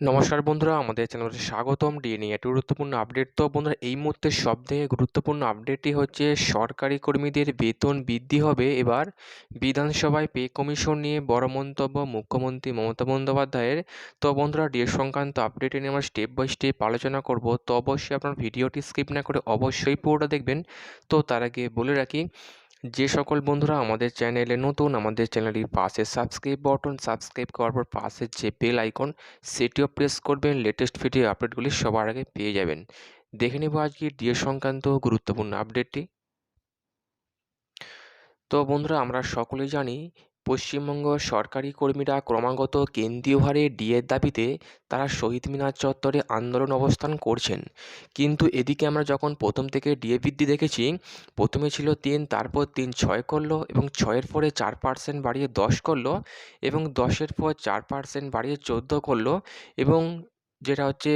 নমস্কার বন্ধুরা, আমাদের চ্যানেলে স্বাগতম। ডিএ নিয়ে একটি গুরুত্বপূর্ণ আপডেট তো বন্ধুরা, এই মুহূর্তে সবথেকে গুরুত্বপূর্ণ আপডেটটি হচ্ছে, সরকারি কর্মীদের বেতন বৃদ্ধি হবে। এবার বিধানসভায় পে কমিশন নিয়ে বড় মন্তব্য মুখ্যমন্ত্রী মমতা বন্দ্যোপাধ্যায়ের। তো বন্ধুরা ডিএ সংক্রান্ত আপডেটে নিয়ে আমরা স্টেপ বাই স্টেপ আলোচনা করব। তো অবশ্যই আপনার ভিডিওটি স্কিপ না করে অবশ্যই পুরোটা দেখবেন। তো তার আগে বলে রাখি যে সকল বন্ধুরা আমাদের চ্যানেলে নতুন, আমাদের চ্যানেলটির পাশে সাবস্ক্রাইব বটন সাবস্ক্রাইব করার পর পাশে যে বেল আইকন সেটিও প্রেস করবেন। লেটেস্ট ভিডিও আপডেটগুলি সবার আগে পেয়ে যাবেন। দেখে নেব আজকে ডিএ সংক্রান্ত গুরুত্বপূর্ণ আপডেটটি তো বন্ধুরা, আমরা সকলেই জানি পশ্চিমবঙ্গ সরকারি কর্মীরা ক্রমাগত কেন্দ্রীয় হারে ডিএর দাবিতে তারা শহীদ মিনার চত্বরে আন্দোলন অবস্থান করছেন। কিন্তু এদিকে আমরা যখন প্রথম থেকে ডিএ বৃদ্ধি দেখেছি, প্রথমে ছিল তিন, তারপর তিন, ছয় করল এবং ছয়ের পরে চার পার্সেন্ট বাড়িয়ে দশ করল এবং দশের পর চার পার্সেন্ট বাড়িয়ে চোদ্দ করল এবং যেটা হচ্ছে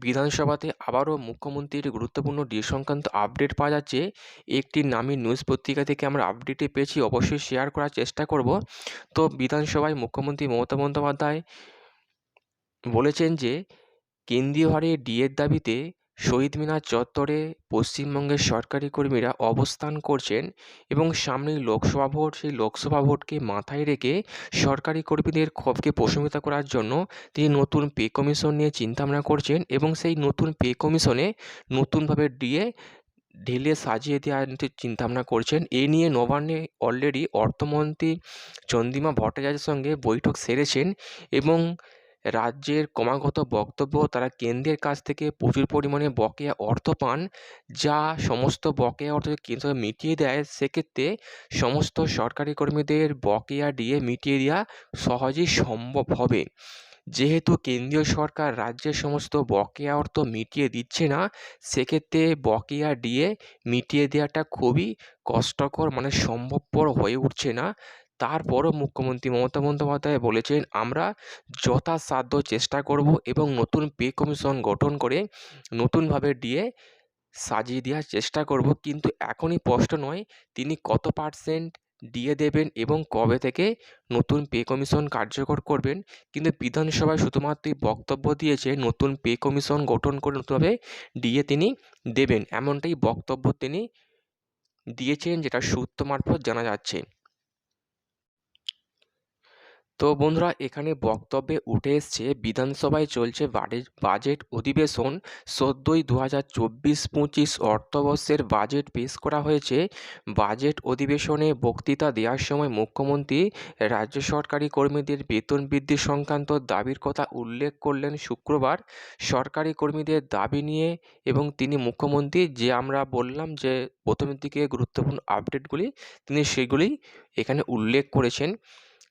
বিধানসভাতে আবারও মুখ্যমন্ত্রীর গুরুত্বপূর্ণ ডিল সংক্রান্ত আপডেট পাওয়া যাচ্ছে। একটি নামী নিউজ পত্রিকা থেকে আমরা আপডেটে পেয়েছি, অবশ্যই শেয়ার করার চেষ্টা করব। তো বিধানসভায় মুখ্যমন্ত্রী মমতা বন্দ্যোপাধ্যায় বলেছেন যে, কেন্দ্রীয় হারে ডিএর দাবিতে শহীদ মিনার চত্বরে পশ্চিমবঙ্গের সরকারি কর্মীরা অবস্থান করছেন এবং সামনেই লোকসভা ভোট, সেই লোকসভা ভোটকে মাথায় রেখে সরকারি কর্মীদের ক্ষোভকে প্রশমিত করার জন্য তিনি নতুন পে কমিশন নিয়ে চিন্তাভাবনা করছেন এবং সেই নতুন পে কমিশনে নতুনভাবে ডিএ ঢেলে সাজিয়ে দেওয়ার চিন্তাভাবনা করছেন। এ নিয়ে নবান্নে অলরেডি অর্থমন্ত্রী চন্দ্রিমা ভট্টাচার্যের সঙ্গে বৈঠক সেরেছেন এবং রাজ্যের ক্রমাগত বক্তব্য তারা কেন্দ্রের কাছ থেকে প্রচুর পরিমাণে বকেয়া অর্থ পান, যা সমস্ত বকেয়া অর্থ কেন্দ্র মিটিয়ে দেয়। সেক্ষেত্রে সমস্ত সরকারি কর্মীদের বকেয়া দিয়ে মিটিয়ে দেওয়া সহজেই সম্ভব হবে। যেহেতু কেন্দ্রীয় সরকার রাজ্যের সমস্ত বকেয়া অর্থ মিটিয়ে দিচ্ছে না, সেক্ষেত্রে বকেয়া দিয়ে মিটিয়ে দেওয়াটা খুবই কষ্টকর মানে সম্ভবপর হয়ে উঠছে না। তারপরও মুখ্যমন্ত্রী মমতা বন্দ্যোপাধ্যায় বলেছেন, আমরা যথাসাধ্য চেষ্টা করব এবং নতুন পে কমিশন গঠন করে নতুনভাবে ডিএ সাজিয়ে দেওয়ার চেষ্টা করব। কিন্তু এখনই স্পষ্ট নয় তিনি কত পার্সেন্ট ডিএ দেবেন এবং কবে থেকে নতুন পে কমিশন কার্যকর করবেন। কিন্তু বিধানসভায় শুধুমাত্রই বক্তব্য দিয়েছে, নতুন পে কমিশন গঠন করে নতুনভাবে ডিএ তিনি দেবেন। এমনটাই বক্তব্য তিনি দিয়েছেন, যেটা সূত্র মারফত জানা যাচ্ছে। তো বন্ধুরা, এখানে বক্তব্যে উঠে এসছে, বিধানসভায় চলছে বাজেট অধিবেশন। সদ্যই দু হাজার চব্বিশ পঁচিশ অর্থবর্ষের বাজেট পেশ করা হয়েছে। বাজেট অধিবেশনে বক্তৃতা দেওয়ার সময় মুখ্যমন্ত্রী, রাজ্য সরকারি কর্মীদের বেতন বৃদ্ধি সংক্রান্ত দাবির কথা উল্লেখ করলেন শুক্রবার। সরকারি কর্মীদের দাবি নিয়ে এবং তিনি মুখ্যমন্ত্রী, যে আমরা বললাম যে প্রথমের দিকে গুরুত্বপূর্ণ আপডেটগুলি তিনি সেগুলি এখানে উল্লেখ করেছেন।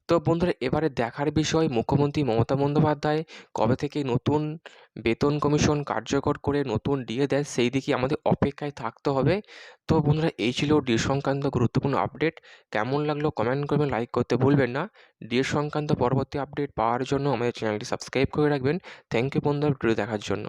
তো বন্ধুরা, এবারে দেখার বিষয় মুখ্যমন্ত্রী মমতা বন্দ্যোপাধ্যায় কবে থেকে নতুন বেতন কমিশন কার্যকর করে নতুন ডিএ দেয়, সেই দিকে আমাদের অপেক্ষায় থাকতে হবে। তো বন্ধুরা, এই ছিল ডিএ সংক্রান্ত গুরুত্বপূর্ণ আপডেট। কেমন লাগল কমেন্ট করবেন, লাইক করতে ভুলবেন না। ডিএ সংক্রান্ত পরবর্তী আপডেট পাওয়ার জন্য আমাদের চ্যানেলটি সাবস্ক্রাইব করে রাখবেন। থ্যাংক ইউ বন্ধুরা, ভিডিও দেখার জন্য।